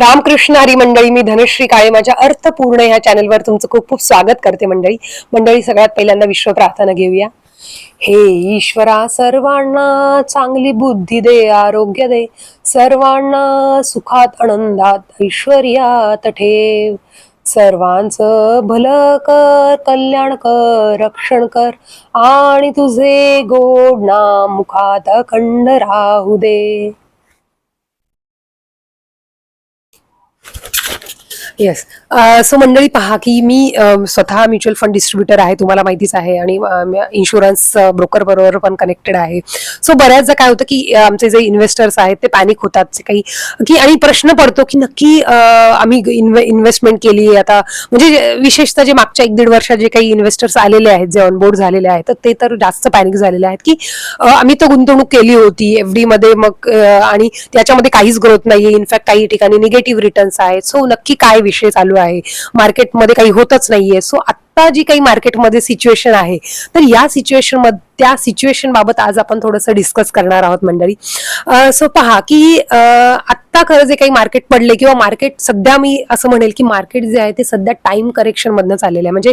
रामकृष्ण हरी मंडळी मी धनश्री काळे माझ्या अर्थपूर्ण ह्या चॅनलवर तुमचं खूप खूप स्वागत करते मंडळी. मंडळी सगळ्यात पहिल्यांदा विश्व प्रार्थना घेऊया. हे ईश्वरा सर्वांना चांगली बुद्धी दे आरोग्य दे. सर्वांना सुखात आनंदात ऐश्वर्यात ठेव. सर्वांचं भलं कर कल्याण कर रक्षण कर. आणि तुझे गोड नाम मुखात अखंड राहू दे. येस सो uh, मंडळी पहा की मी स्वतः म्युच्युअल फंड डिस्ट्रीब्युटर आहे तुम्हाला माहितीच आहे आणि इन्शुरन्स ब्रोकर बरोबर पण कनेक्टेड आहे. सो बऱ्याचदा काय होतं की आमचे जे इन्व्हेस्टर्स आहेत ते पॅनिक होतात. काही की आणि प्रश्न पडतो की नक्की आम्ही इन्व्हेस्टमेंट केली आता म्हणजे विशेषतः जे मागच्या एक दीड वर्षात जे काही इन्व्हेस्टर्स आलेले आहेत जे ऑनबोर्ड झालेले आहेत तर ते तर जास्त पॅनिक झालेले आहेत की आम्ही तर गुंतवणूक केली होती. एफ डी मध्ये मग आणि त्याच्यामध्ये काहीच ग्रोथ नाहीये. इनफॅक्ट काही ठिकाणी निगेटिव्ह रिटर्न्स आहेत. सो नक्की काय विषय चालू आहे. मार्केटमध्ये काही होतच नाहीये. सो आत्ता जी काही मार्केटमध्ये सिच्युएशन आहे तर या सिच्युएशनमध्ये त्या सिच्युएशन बाबत आज आपण थोडंसं डिस्कस करणार आहोत मंडळी. सो पहा की आत्ता खरं जे काही मार्केट पडले किंवा मार्केट सध्या मी असं म्हणेल की मार्केट जे आहे ते सध्या टाइम करेक्शन मधनं चाललेलं आहे. म्हणजे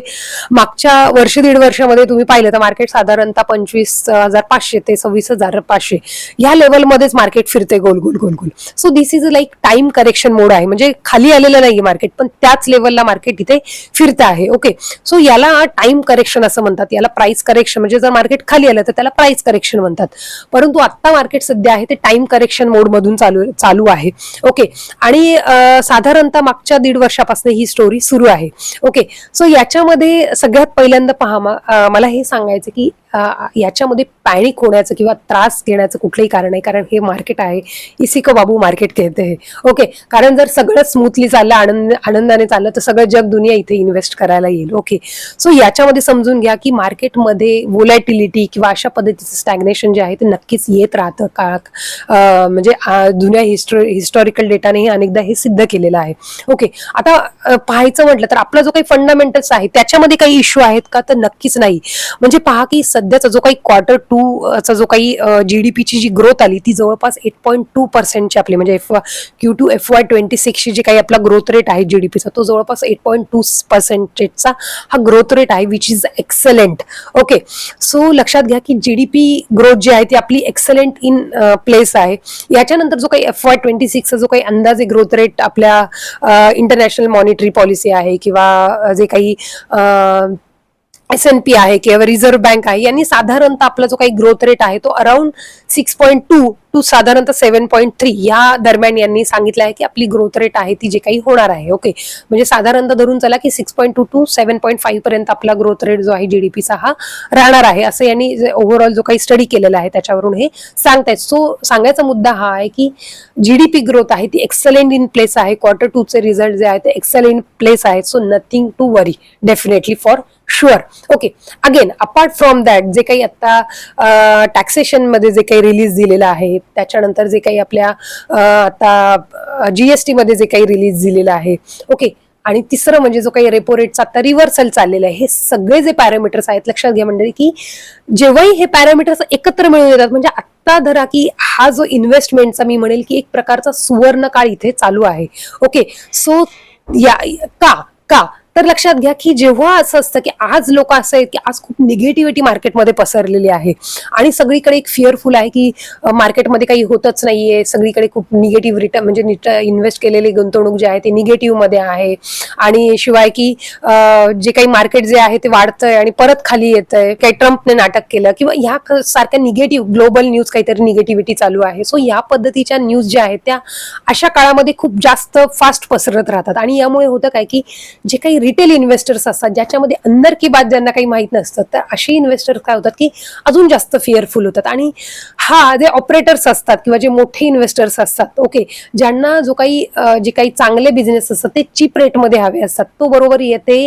मागच्या वर्ष दीड वर्षामध्ये तुम्ही पाहिलं तर मार्केट साधारणतः पंचवीस हजार पाचशे ते सव्वीस हजार पाचशे या लेवलमध्येच मार्केट फिरते गोल गोल गोल गोल. So this is like time correction mode आहे. म्हणजे खाली आलेलं नाही मार्केट पण त्याच लेवलला मार्केट इथे फिरतं आहे. ओके सो याला टाइम करेक्शन असं म्हणतात. याला प्राइस करेक्शन म्हणजे जर मार्केट खाली आलं तर त्याला प्राइस करेक्शन म्हणतात. परंतु आत्ता मार्केट सध्या आहे ते टाइम करेक्शन मोड मधून चालू चालू आहे. ओके आणि साधारणतः मागच्या दीड वर्षापासून ही स्टोरी सुरू आहे. ओके सो याच्यामध्ये सगळ्यात पहिल्यांदा पहा मला हे सांगायचं की याच्यामध्ये पॅनिक होण्याचं किंवा त्रास घेण्याचं कुठलंही कारण नाही. कारण हे मार्केट आहे. इसी का बाबू मार्केट कहते हे ओके कारण जर सगळं स्मूथली चाललं आनंद आनंदाने चाललं तर सगळं जग दुनिया इथे इन्व्हेस्ट करायला येईल. ओके सो याच्यामध्ये समजून घ्या की मार्केटमध्ये वोलॅटिलिटी किंवा अशा पद्धतीचं स्टॅग्नेशन जे आहे ते नक्कीच येत राहतं. का म्हणजे जुन्या हिस्टो हिस्टॉरिकल डेटानेही अनेकदा हे सिद्ध केलेलं आहे. ओके आता पाहायचं म्हटलं तर आपला जो काही फंडामेंटल्स आहे त्याच्यामध्ये काही इश्यू आहेत का? तर नक्कीच नाही. म्हणजे पहा की सध्याचा जो काही क्वार्टर टू चा जो काही जी डी पीची जी ग्रोथ आली ती जवळपास एट पॉईंट टू पर्सेंटची आपली म्हणजे F Q two F Y twenty सिक्सची जी काही आपला ग्रोथ रेट आहे जी डी पीचा तो जवळपास एट पॉईंट टू पर्सेंटेजचा हा ग्रोथ रेट आहे which is excellent okay so लक्षात घ्या की जी डी पी ग्रोथ जी आहे ती आपली एक्सलेंट इन प्लेस आहे. याच्यानंतर जो काही एफ वाय ट्वेंटी सिक्सचा जो काही अंदाजे ग्रोथ रेट आपल्या इंटरनॅशनल मॉनिटरी पॉलिसी आहे किंवा जे काही एस एन पी आहे किंवा रिझर्व्ह बँक आहे यांनी साधारणतः आपला जो काही ग्रोथ रेट आहे तो around six point two to साधारणतः सेव्हन पॉईंट थ्री या दरम्यान यांनी सांगितलं आहे की आपली ग्रोथ रेट आहे ती जे काही होणार आहे ओके म्हणजे साधारणतः धरून चला की six point two to seven point five पर्यंत आपला ग्रोथ रेट जो आहे जीडीपीचा हा राहणार आहे असं यांनी ओव्हरऑल जो काही स्टडी केलेला आहे त्याच्यावरून हे सांगतायत. सो सांगायचा मुद्दा हा आहे की जीडीपी ग्रोथ आहे ती एक्सलेंट इन प्लेस आहे क्वार्टर टू चे रिझल्ट जे आहे ते एक्सलेंट प्लेस आहेत so nothing to worry definitely for sure okay again apart from that जे काही आता टॅक्सेशनमध्ये जे काही रिलीज दिलेलं आहे त्याच्यानंतर जे काही आपल्या आता आता एस टीमध्ये जे काही रिलीज दिलेलं आहे. ओके आणि तिसरं म्हणजे जो काही रेपो रेटचा आता रिव्हर्सल चाललेला आहे हे सगळे जे पॅरामीटर्स आहेत लक्षात घ्या म्हणजे की जेव्हाही हे पॅरामीटर्स एकत्र मिळून येतात म्हणजे आत्ता धरा की हा जो इन्व्हेस्टमेंटचा मी म्हणेल की एक प्रकारचा सुवर्ण काळ इथे चालू आहे. ओके सो या का का? तर लक्षात घ्या की जेव्हा असं असतं की आज लोक असं आहेत की आज खूप निगेटिव्हिटी मार्केटमध्ये पसरलेली आहे आणि सगळीकडे एक फिअरफुल आहे की मार्केटमध्ये काही होतच नाहीये सगळीकडे खूप निगेटिव्ह रिटर्न म्हणजे इन्व्हेस्ट केलेली गुंतवणूक जी आहे ते निगेटिव्हमध्ये आहे. आणि शिवाय की जे काही मार्केट जे आहे ते वाढतंय आणि परत खाली येतंय काही ट्रम्पने नाटक केलं किंवा ह्या सारख्या निगेटिव्ह ग्लोबल न्यूज काहीतरी निगेटिव्हिटी चालू आहे. सो या पद्धतीच्या न्यूज ज्या आहेत त्या अशा काळामध्ये खूप जास्त फास्ट पसरत राहतात. आणि यामुळे होतं काय की जे काही रिटेल इन्व्हेस्टर्स असतात ज्याच्यामध्ये अंदर की बात ज्यांना काही माहीत नसतं तर असे इन्व्हेस्टर्स काय होतात की अजून जास्त फिअरफुल होतात. आणि हा जे ऑपरेटर्स असतात किंवा जे मोठे इन्व्हेस्टर्स असतात ओके ज्यांना जो काही जे काही चांगले बिझनेस असतात ते चीप रेटमध्ये हवे असतात. तो बरोबर येते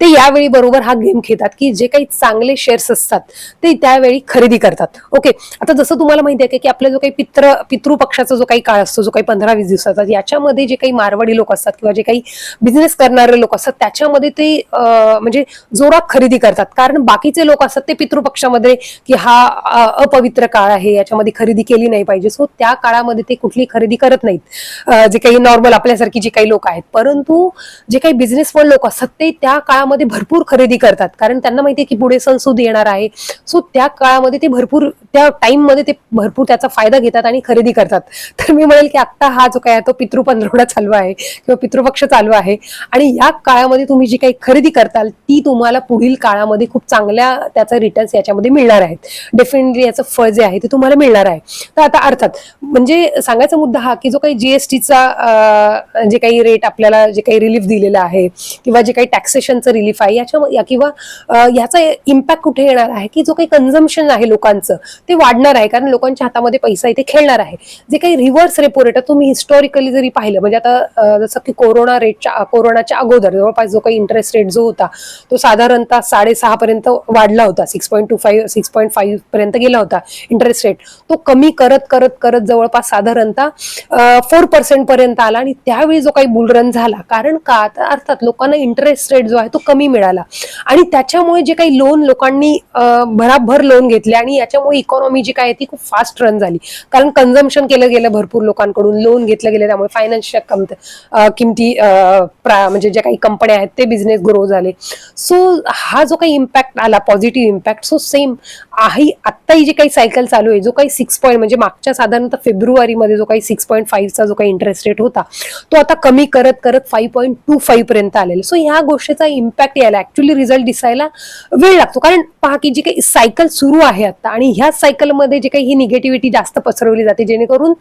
ते यावेळी बरोबर हा गेम खेळतात की जे काही चांगले शेअर्स असतात ते त्यावेळी खरेदी करतात. ओके आता जसं तुम्हाला माहिती आहे की आपला जो काही पित्र पितृपक्षाचा जो काही काळ असतो जो काही पंधरा वीस दिवसाचा याच्यामध्ये जे काही मारवाडी लोक असतात किंवा जे काही बिझनेस करणारे लोक असतात त्याच्या पक्षामध्ये ते म्हणजे जोरात खरेदी करतात. कारण बाकीचे लोक असतात ते पितृपक्षामध्ये की हा अपवित्र काळ आहे याच्यामध्ये खरेदी केली नाही पाहिजे. सो त्या काळामध्ये ते कुठली खरेदी करत नाहीत. जे काही नॉर्मल आपल्यासारखी जी काही लोक आहेत. परंतु जे काही बिझनेसमन लोक असतात ते त्या काळामध्ये भरपूर खरेदी करतात. कारण त्यांना माहिती आहे की पुढे सणसूद येणार आहे. सो त्या काळामध्ये ते भरपूर त्या टाइममध्ये ते भरपूर त्याचा फायदा घेतात आणि खरेदी करतात. तर मी म्हणेल की आता हा जो काय तो पितृ पंधरवडा चालू आहे किंवा पितृपक्ष चालू आहे. आणि या काळामध्ये तुम्ही जी काही खरेदी करताल ती तुम्हाला पुढील काळामध्ये खूप चांगल्या त्याचा रिटर्न्स याच्यामध्ये मिळणार आहेत. डेफिनेटली याचं फळ जे आहे ते तुम्हाला मिळणार आहे. तर आता अर्थात म्हणजे सांगायचा मुद्दा हा की जो काही जीएसटीचा जे काही रेट आपल्याला जे काही रिलीफ दिलेला आहे किंवा जे काही टॅक्सेशनचं रिलीफ आहे याच्या या किंवा याचा इम्पॅक्ट कुठे येणार आहे की जो काही कन्झम्पन आहे लोकांचं ते वाढणार आहे. कारण लोकांच्या हातामध्ये पैसा इथे खेळणार आहे. जे काही रिव्हर्स रेपो रेट तुम्ही हिस्टॉरिकली जरी पाहिलं म्हणजे आता जसं की कोरोना रेटच्या कोरोनाच्या अगोदर जवळपास जो काही इंटरेस्ट रेट जो होता तो साधारणतः साडेसहा पर्यंत वाढला होता. Six point two five six point five पर्यंत गेला होता इंटरेस्ट रेट तो कमी करत करत करत जवळपास साधारणतः फोर पर्सेंट पर्यंत आला आणि त्यावेळी जो काही बुलरन झाला कारण का? तर अर्थात लोकांना इंटरेस्ट रेट जो आहे तो कमी मिळाला. आणि त्याच्यामुळे जे काही लोन लोकांनी भराभर लोन घेतले आणि याच्यामुळे इकॉनॉमी जी काय आहे ती खूप फास्ट रन झाली. कारण कन्झम्पन केलं गेलं भरपूर लोकांकडून लोन घेतलं गेलं त्यामुळे फायनान्शियल किमती म्हणजे ज्या काही कंपन्या आहेत ते बिझनेस ग्रो झाले. सो हा जो काही इम्पॅक्ट आला पॉझिटिव्ह इम्पॅक्ट सो सेम आहे. आत्ता ही जी काही सायकल चालू आहे जो काही सिक्स पॉईंट म्हणजे मागच्या साधारणतः फेब्रुवारीमध्ये जो काही सिक्स पॉईंट फाईव्हचा जो काही इंटरेस्ट रेट होता तो आता कमी करत करत फाईव्ह पॉईंट टू फाईव्ह पर्यंत आलेला सो ह्या गोष्टीचा इम्पॅक्ट यायला ऍक्च्युली रिझल्ट दिसायला वेळ लागतो. कारण पहा की जी काही सायकल सुरू आहे आता आणि ह्या सायकलमध्ये जे काही ही निगेटिव्हिटी जास्त पसरवली जाते जेणेकरून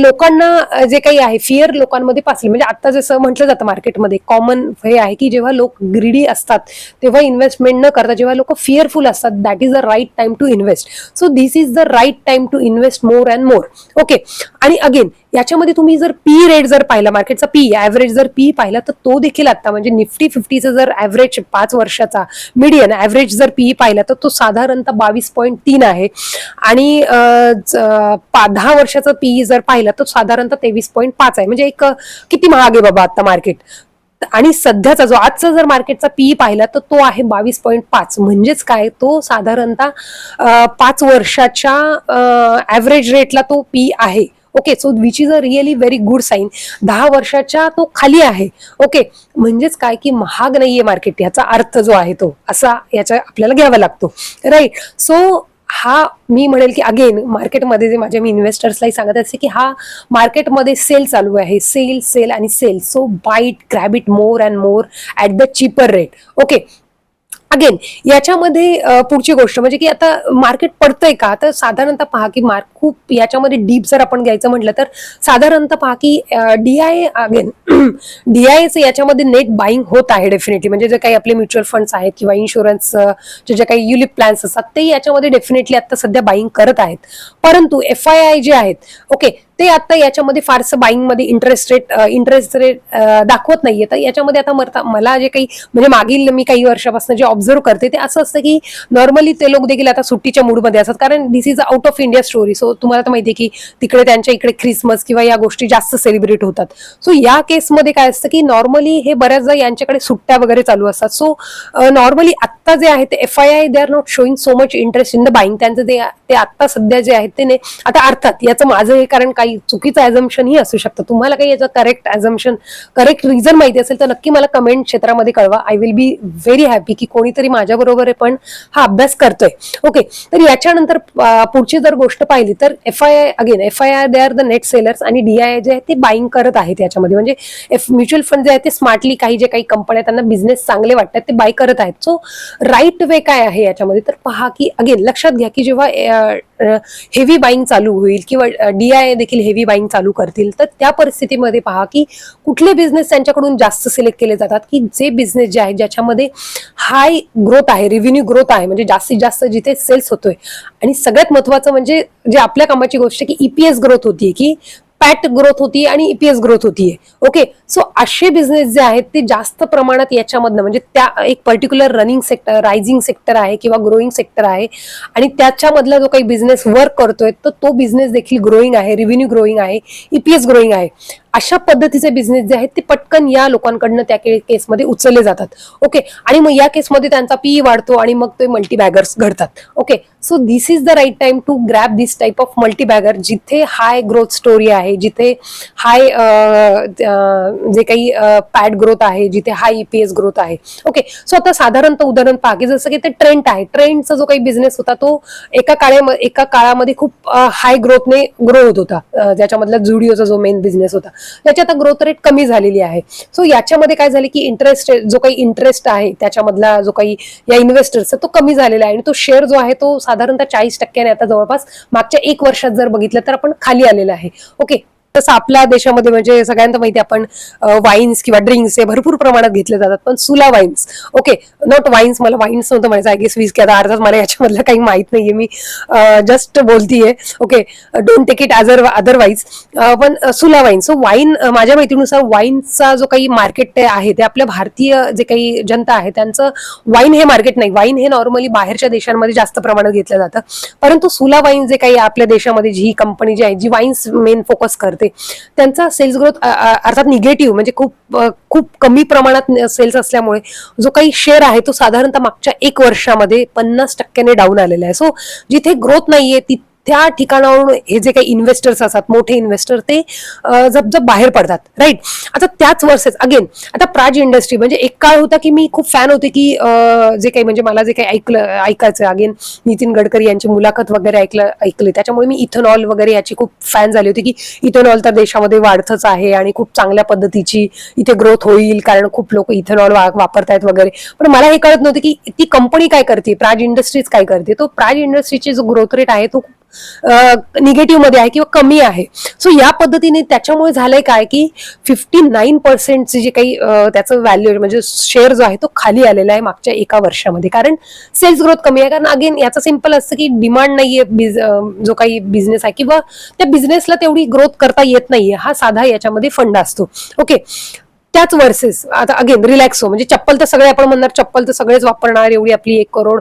लोकांना जे काही आहे फिअर लोकांमध्ये पासली. म्हणजे आता जसं म्हटलं जातं मार्केटमध्ये कॉमन हे आहे की जेव्हा लोक ग्रीडी असतात तेव्हा इन्व्हेस्टमेंट न करता जेव्हा लोक फिअरफुल असतात that is the right time to invest so this is the right time to invest more and more okay आणि अगेन याच्यामध्ये तुम्ही जर पी रेट जर पाहिला मार्केटचा पी ऍव्हरेज जर पी पाहिला तर तो देखील आता म्हणजे निफ्टी फिफ्टीचा जर ऍव्हरेज पाच वर्षाचा मिडियन ऍव्हरेज जर पी पाहिला तर तो साधारणतः बावीस पॉईंट तीन आहे. आणि दहा वर्षाचा पी जर पाहिला तर साधारणतः तेवीस पॉईंट पाच आहे. म्हणजे एक किती महाग आहे बाबा आता मार्केट आणि सध्याचा जो आजचा जर मार्केटचा पी पाहिला तर तो आहे बावीस पॉईंट पाच. म्हणजेच काय? तो साधारणतः पाच वर्षाच्या ऍव्हरेज रेटला तो पी आहे. Okay so which is a really very good sign दहा वर्षाच्या तो खाली आहे. ओके म्हणजेच काय? की महाग नाहीये मार्केट याचा अर्थ जो आहे तो असा याचा आपल्याला घ्यावा लागतो. राईट सो हा मी म्हणेल की अगेन मार्केटमध्ये जे माझ्या मी इन्व्हेस्टर्सलाही सांगत असते की हा मार्केटमध्ये सेल चालू आहे. सेल सेल आणि sale so buy it grab it more and more at the cheaper rate okay again याच्यामध्ये पुढची गोष्ट म्हणजे की आता मार्केट पडतंय का? तर साधारणतः पहा की मार्क खूप याच्यामध्ये डीप जर आपण घ्यायचं म्हटलं तर साधारणतः पहा की डीआय अगेन डीआयचं याच्यामध्ये नेट बाईंग होत आहे डेफिनेटली म्हणजे जे काही आपले म्युच्युअल फंड्स आहेत किंवा इन्शुरन्स जे काही युलिप प्लॅन्स असतात ते याच्यामध्ये डेफिनेटली आता सध्या बाईंग करत आहेत. परंतु एफ आय आय जे आहेत ओके ते आता याच्यामध्ये फारसं बाईंगमध्ये इंटरेस्ट रेट इंटरेस्ट रेट दाखवत नाहीये. तर याच्यामध्ये आता मरता मला जे काही म्हणजे मागील मी काही वर्षापासून जे ऑब्झर्व करते. ते असं असतं की नॉर्मली ते लोक देखील आता सुट्टीच्या मूडमध्ये असतात. कारण this is out of India story so तुम्हाला तर माहिती आहे की तिकडे त्यांच्या इकडे ख्रिसमस किंवा या गोष्टी जास्त सेलिब्रेट होतात. सो या केसमध्ये काय असतं की नॉर्मली हे बऱ्याचदा यांच्याकडे सुट्ट्या वगैरे चालू असतात. सो नॉर्मली आत्ता जे आहे ते F I I they are not showing so much interest in the buying त्यांचं ते ते आत्ता सध्या जे आहेत ते नाही आता अर्थात याचं माझं हे कारण काही चुकीचं ऍझम्पशन ही असू शकतं. तुम्हाला काही याचं करेक्ट ऍझम्पशन करेक्ट रिझन माहिती असेल तर नक्की मला कमेंट क्षेत्रामध्ये कळवा. I will be very happy की कोणी कोणीतरी माझ्या बरोबर पण हा अभ्यास करतोय. ओके तर याच्यानंतर पुढची जर गोष्ट पाहिली तर F I I again F I I they are the net sellers आणि डी आय जे आहे ते बाईंग करत आहेत याच्यामध्ये. म्हणजे एफ म्युच्युअल फंड जे आहे ते स्मार्टली काही जे काही कंपन्या त्यांना बिझनेस चांगले वाटतात ते बाय करत आहेत. सो राईट वे काय आहे याच्यामध्ये? तर पहा की अगेन लक्षात घ्या की जेव्हा हेवी बाईंग चालू होईल किंवा डीआय देखील हेवी बाईंग चालू करतील तर त्या परिस्थितीमध्ये पहा की कुठले बिझनेस त्यांच्याकडून जास्त सिलेक्ट केले जातात की जे बिझनेस जे आहे ज्याच्यामध्ये हाय ग्रोथ आहे रेव्हेन्यू ग्रोथ आहे म्हणजे जास्तीत जास्त जिथे सेल्स होतोय. आणि सगळ्यात महत्वाचं म्हणजे जे आपल्या कामाची गोष्ट की ईपीएस ग्रोथ होतीये की पॅट ग्रोथ होती आणि ईपीएस ग्रोथ होतीये ओके सो असे बिझनेस जे आहेत ते जास्त प्रमाणात याच्यामधनं म्हणजे त्या एक particular running sector rising sector आहे किंवा ग्रोईंग सेक्टर आहे आणि त्याच्यामधला जो काही बिझनेस वर्क करतोय तर तो बिझनेस देखील ग्रोईंग आहे रेव्हेन्यू ग्रोईंग आहे ईपीएस ग्रोईंग आहे. अशा पद्धतीचे बिझनेस जे आहेत ते पटकन या लोकांकडनं त्या केसमध्ये उचलले जातात. ओके आणि मग या केसमध्ये त्यांचा पी वाढतो आणि मग ते मल्टीबॅगर्स घडतात. Okay so this is the right time to grab this type of multibagger जिथे हाय ग्रोथ स्टोरी आहे जिथे हाय जे काही पॅड ग्रोथ आहे जिथे हाय ईपीएस ग्रोथ आहे. ओके सो आता साधारणतः उदाहरण पहा की जसं की ते ट्रेंड आहे. ट्रेंडचा जो काही बिझनेस होता तो एका काळ्या एका काळामध्ये खूप हाय ग्रोथने ग्रो होत होता. ज्याच्यामधला जुडिओचा जो मेन बिझनेस होता. याची आता ग्रोथ रेट कमी झालेली आहे. सो याच्यामध्ये काय झाले की इंटरेस्ट जो काही इंटरेस्ट आहे त्याच्यामधला जो काही या इन्व्हेस्टर्सचा तो कमी झालेला आहे. आणि तो शेअर जो आहे तो साधारणतः चाळीस टक्क्याने आता जवळपास मागच्या एक वर्षात जर बघितलं तर आपण खाली आलेला आहे. ओके तसं आपल्या देशामध्ये म्हणजे सगळ्यांना माहिती आहे, आपण वाईन्स किंवा ड्रिंक्स हे भरपूर प्रमाणात घेतले जातात पण Sula wines okay not wines मला वाईन्स नव्हतं म्हणायचं. आय गेस वीस की आता अर्थात मला याच्यामधलं काही माहीत नाहीये मी. जस्ट बोलतीये. Okay don't take it other otherwise पण सुला वाईन सो वाईन माझ्या माहितीनुसार वाईनचा जो काही मार्केट आहे ते आपल्या भारतीय जे काही जनता आहे त्यांचं वाईन हे मार्केट नाही. वाईन हे नॉर्मली बाहेरच्या देशांमध्ये जास्त प्रमाणात घेतलं जातं. परंतु सुला वाईन जे काही आपल्या देशामध्ये जी ही कंपनी जी आहे जी वाईन्स मेन फोकस करते त्यांचा सेल्स ग्रोथ अर्थात निगेटिव्ह म्हणजे खूप खूप कमी प्रमाणात सेल्स असल्यामुळे जो काही शेअर आहे तो साधारणतः मागच्या एक वर्षामध्ये पन्नास टक्क्याने डाऊन आलेला आहे. सो जिथे ग्रोथ नाहीये ती त्या ठिकाणावरून हे जे काही इन्व्हेस्टर्स असतात मोठे इन्व्हेस्टर ते अ, जपजप बाहेर पडतात राईट आता त्याच वर्सेस अगेन आता प्राज इंडस्ट्री म्हणजे एक काळ होता की मी खूप फॅन होते की जे काही म्हणजे मला जे काही ऐकलं ऐकायचं. अगेन नितीन गडकरी यांची मुलाखत वगैरे ऐकलं ऐकली. त्याच्यामुळे मी इथेनॉल वगैरे याची खूप फॅन झाली होती की इथेनॉल तर देशामध्ये वाढतच आहे आणि खूप चांगल्या पद्धतीची इथे ग्रोथ होईल कारण खूप लोक इथेनॉल वापरतायत वगैरे. पण मला हे कळत नव्हतं की ती कंपनी काय करते प्राज इंडस्ट्रीज काय करते. तो प्राज इंडस्ट्रीची जो ग्रोथ रेट आहे तो निगेटिव्हमध्ये आहे किंवा कमी आहे. सो या पद्धतीने त्याच्यामुळे झालंय काय की फिफ्टी नाईन पर्सेंटचे जे काही त्याचं व्हॅल्यू म्हणजे शेअर जो आहे तो खाली आलेला आहे मागच्या एका वर्षामध्ये. कारण सेल्स ग्रोथ कमी आहे. कारण अगेन याचं सिंपल असतं की डिमांड नाहीये बिज- जो काही बिझनेस आहे किंवा त्या बिझनेसला तेवढी ग्रोथ करता येत नाहीये. हा साधा याच्यामध्ये फंड असतो. ओके त्याच वर्सेस आता अगेन रिलॅक्सो हो. म्हणजे चप्पल तर सगळे आपण म्हणणार चप्पल तर सगळेच वापरणार. एवढी आपली एक करोड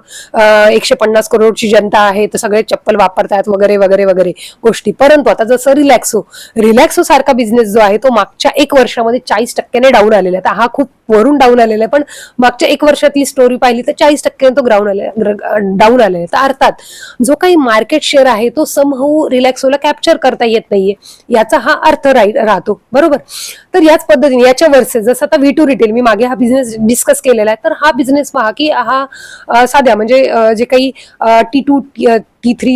एकशे पन्नास करोडची जनता आहे तर सगळे चप्पल वापरतात वगैरे वगैरे वगैरे गोष्टी. परंतु आता जसं रिलॅक्सो हो. रिलॅक्सो हो सारखा बिझनेस जो आहे तो मागच्या एक वर्षामध्ये चाळीस टक्क्याने डाऊन आलेला आहे. तर हा खूप वरून डाऊन आलेला आहे पण मागच्या एक वर्षातली स्टोरी पाहिली तर चाळीस टक्क्याने तो ग्राउंड आले डाऊन आलेला आहे. तर अर्थात जो काही मार्केट शेअर आहे तो समहू रिलॅक्सोला कॅप्चर करता येत नाहीये. याचा हा अर्थ राही राहतो. बरोबर? तर याच पद्धतीने याच्या वर्सेस जसं आता व्ही टू रिटेल मी मागे हा बिझनेस डिस्कस केलेला आहे. तर हा बिझनेस पहा की हा साध्या म्हणजे जे काही T two T three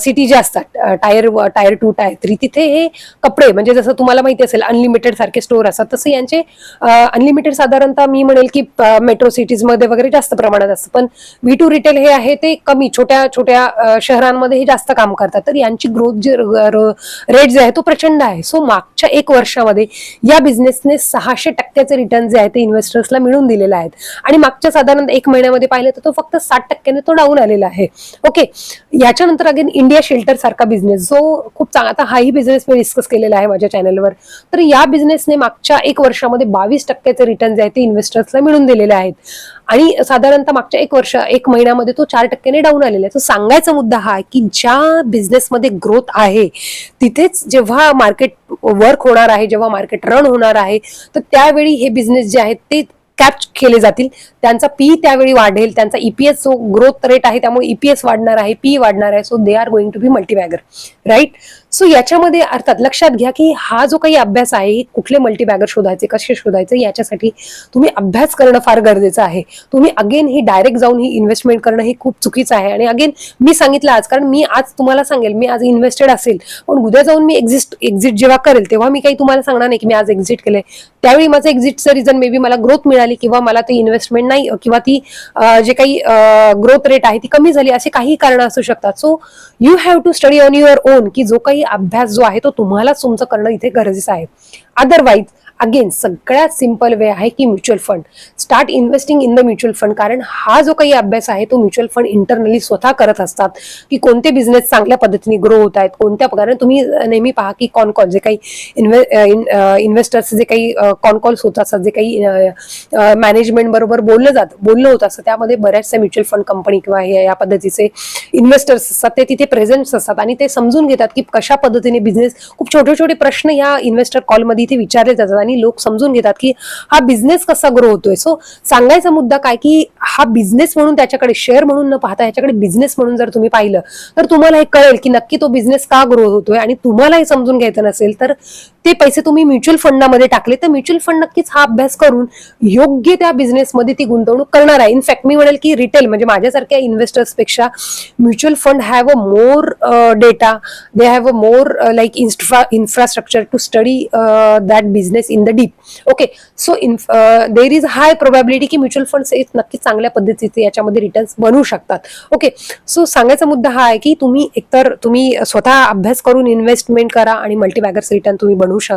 city जे असतात tier tier two tier three तिथे हे कपडे म्हणजे जसं तुम्हाला माहिती असेल अनलिमिटेड सारखे स्टोर असतात तसं यांचे अनलिमिटेड साधारणतः मी म्हणेल की मेट्रो सिटीजमध्ये वगैरे जास्त प्रमाणात असतं. पण व्ही टू रिटेल हे आहे ते कमी छोट्या छोट्या शहरांमध्ये हे जास्त काम करतात. तर यांची ग्रोथ जे रेट जे आहे तो प्रचंड आहे. सो मागच्या एक वर्षामध्ये या बिझनेसने सहाशे टक्क्याचे रिटर्न जे आहे ते इन्व्हेस्टर्सला मिळून दिलेले आहेत. आणि मागच्या साधारण एक महिन्यामध्ये पाहिलं तर तो फक्त साठ टक्क्याने तो डाऊन आलेला आहे. ओके याच्यानंतर अगेन इंडिया शेल्टर सारखा बिझनेस जो खूप चांगला. आता हाही बिझनेस मी डिस्कस केलेला आहे माझ्या चॅनलवर तर या बिझनेसने मागच्या एक वर्षामध्ये बावीस टक्क्याचे रिटर्न जे आहेत ते इन्व्हेस्टर्सला मिळून दिलेले आहेत. आणि साधारणतः मागच्या एक वर्ष एक महिन्यामध्ये तो चार टक्क्याने डाऊन आलेला आहे. तर सांगायचा मुद्दा हा आहे की ज्या बिझनेसमध्ये ग्रोथ आहे तिथेच जेव्हा मार्केट वर्क होणार आहे जेव्हा मार्केट रन होणार आहे तर त्यावेळी हे बिझनेस जे आहेत ते कॅच केले जातील. त्यांचा पी त्यावेळी वाढेल. त्यांचा ईपीएस जो ग्रोथ रेट आहे त्यामुळे ईपीएस वाढणार आहे पी वाढणार आहे. So they are going to be multibagger right so याच्यामध्ये अर्थात लक्षात घ्या की हा जो काही अभ्यास आहे कुठले मल्टीबॅगर शोधायचे कसे शोधायचे याच्यासाठी तुम्ही अभ्यास करणं फार गरजेचं आहे. तुम्ही अगेन ही डायरेक्ट जाऊन ही इन्व्हेस्टमेंट करणं हे खूप चुकीचं आहे. आणि अगेन मी सांगितलं आज कारण मी आज तुम्हाला सांगेल मी आज इन्व्हेस्टेड असेल पण उद्या जाऊन मी एक्झिस्ट एक्झिट जेव्हा करेल तेव्हा मी काही तुम्हाला सांगणार नाही की मी आज एक्झिट केलंय. त्यावेळी माझं एक्झिटचं रिझन मे बी मला ग्रोथ मिळाली किंवा मला ती इन्व्हेस्टमेंट नाही किंवा ती जे काही ग्रोथ रेट आहे ती कमी झाली असे काही कारण असू शकतात. So you have to study on your own की जो काही अभ्यास जो आहे तो तुम्हालाच तुमचं करणं इथे गरजेचं आहे. अदरवाईज अगेन सगळ्यात सिंपल वे आहे की mutual fund start investing in the mutual fund कारण हा जो काही अभ्यास आहे तो म्युच्युअल फंड इंटरनली स्वतः करत असतात. की कोणते बिझनेस चांगल्या पद्धतीने ग्रो होत आहेत कोणत्या कारण तुम्ही नेहमी पहा की कॉन कॉल जे काही इन्व्हेस्टर्स जे काही कॉन कॉल्स होत असतात जे काही मॅनेजमेंट बरोबर बोललं जात बोललं होत असतं त्यामध्ये बऱ्याचशा म्युच्युअल फंड कंपनी किंवा हे या पद्धतीचे इन्व्हेस्टर्स असतात. ते तिथे प्रेझेंट्स असतात आणि ते समजून घेतात की कशा पद्धतीने बिझनेस खूप छोटे छोटे प्रश्न या इन्व्हेस्टर कॉलमध्ये इथे विचारले जातात. आणि लोक समजून घेतात की हा बिझनेस कसा ग्रो होतोय. सो सांगायचा मुद्दा काय की हा बिझनेस म्हणून त्याच्याकडे शेअर म्हणून न पाहता ह्याच्याकडे बिझनेस म्हणून जर तुम्ही पाहिलं तर तुम्हाला हे कळेल की नक्की तो बिझनेस का ग्रो होतोय आणि तुम्हाला हे समजून घ्यायचं नसेल तर ते पैसे तुम्ही म्युच्युअल फंडामध्ये टाकले तर म्युच्युअल फंड नक्कीच हा अभ्यास करून योग्य त्या बिझनेसमध्ये ती गुंतवणूक करणार आहे. इनफॅक्ट मी म्हणेल की रिटेल म्हणजे माझ्यासारख्या इन्व्हेस्टर्सपेक्षा mutual fund have a more data they have a more like infra infrastructure to study that business in the deep okay so in there is high probability की म्युच्युअल फंड्स हे नक्कीच चांगल्या पद्धतीचे याच्यामध्ये रिटर्न्स बनवू शकतात. ओके सो सांगायचा मुद्दा हा आहे की तुम्ही एकतर तुम्ही स्वतः अभ्यास करून इन्व्हेस्टमेंट करा आणि मल्टीबॅगर्स रिटर्न तुम्ही बनवू श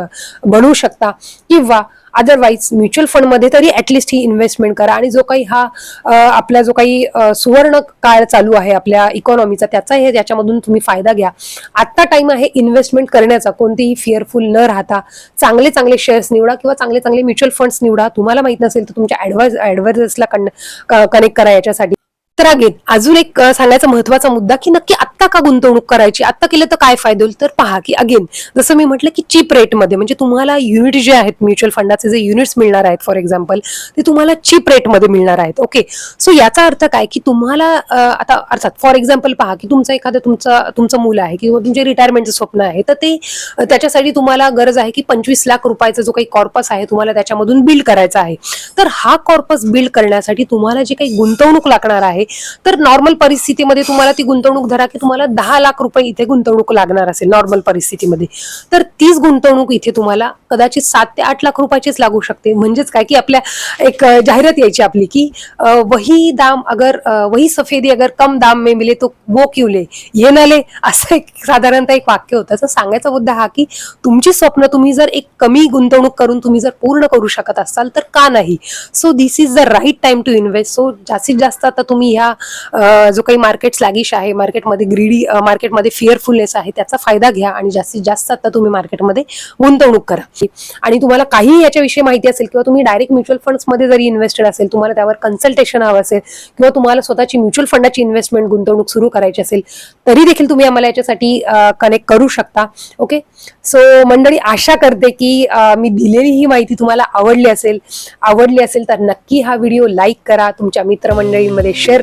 बनवू शकता किंवा अदरवाईज म्युच्युअल फंडमध्ये तरी ॲटलिस्ट ही इन्व्हेस्टमेंट करा. आणि जो काही हा आपला जो काही सुवर्ण काळ चालू आहे आपल्या इकॉनॉमीचा त्याचा हे याच्यामधून तुम्ही फायदा घ्या. आत्ता टाइम आहे इन्व्हेस्टमेंट करण्याचा. कोणतेही फिअरफुल न राहता चांगले चांगले शेअर्स निवडा किंवा चांगले चांगले म्युच्युअल फंड्स निवडा. तुम्हाला माहीत नसेल तर तुमच्या ऍडवाइज ऍडवायझर्सला कनेक्ट करा याच्यासाठी. तर अगेन अजून एक सांगायचा महत्त्वाचा मुद्दा की नक्की आत्ता का गुंतवणूक करायची? आत्ता केलं तर काय फायदा होईल? तर पहा की अगेन जसं मी म्हटलं की चीप रेटमध्ये म्हणजे तुम्हाला युनिट जे आहेत म्युच्युअल फंडाचे जे युनिट्स मिळणार आहेत फॉर एक्झाम्पल ते तुम्हाला चीप रेटमध्ये मिळणार आहेत ओके सो याचा अर्थ काय की तुम्हाला आता अर्थात फॉर एक्झाम्पल पहा की तुमचं एखादं तुमचं तुमचं मुलं आहे किंवा तुमचे रिटायरमेंटचं स्वप्न आहे तर ते त्याच्यासाठी तुम्हाला गरज आहे की पंचवीस लाख रुपयाचा जो काही कॉर्पस आहे तुम्हाला त्याच्यामधून बिल्ड करायचा आहे. तर हा कॉर्पस बिल्ड करण्यासाठी तुम्हाला जी काही गुंतवणूक लागणार आहे तर नॉर्मल परिस्थितीमध्ये तुम्हाला ती गुंतवणूक धरा की तुम्हाला दहा लाख रुपये इथे गुंतवणूक लागणार असेल नॉर्मल परिस्थितीमध्ये. तर तीच गुंतवणूक इथे तुम्हाला कदाचित सात ते आठ लाख रुपयाचीच लागू शकते. म्हणजेच काय की आपल्या एक जाहिरात यायची आपली की वही दाम अगर वही सफेदी अगर कम दाम में मिले तो वो क्यों ले? ये न ले. असं एक साधारणतः एक वाक्य होतं. तर सांगायचा मुद्दा हा की तुमची स्वप्न तुम्ही जर एक कमी गुंतवणूक करून तुम्ही जर पूर्ण करू शकत असाल तर का नाही? So this is the right time to invest so जास्तीत जास्त आता तुम्ही ह्या जो काही मार्केट स्लॅगिश आहे मार्केटमध्ये ग्रीडी मार्केटमध्ये फिअरफुलनेस आहे त्याचा फायदा घ्या आणि जास्तीत जास्त आता तुम्ही मार्केटमध्ये गुंतवणूक करा. आणि तुम्हाला काही याच्याविषयी माहिती असेल किंवा तुम्ही डायरेक्ट म्युच्युअल फंड्समध्ये जरी इन्व्हेस्टेड असेल तुम्हाला त्यावर कन्सल्टेशन हवं असेल किंवा तुम्हाला स्वतःची म्युच्युअल फंडाची इन्व्हेस्टमेंट गुंतवणूक सुरू करायची असेल तरी देखील तुम्ही आम्हाला याच्यासाठी कनेक्ट करू शकता. ओके सो मंडळी आशा करते की मी दिलेली ही माहिती तुम्हाला आवडली असेल. आवडली असेल तर नक्की हा व्हिडिओ लाईक करा. तुमच्या मित्रमंडळींमध्ये शेअर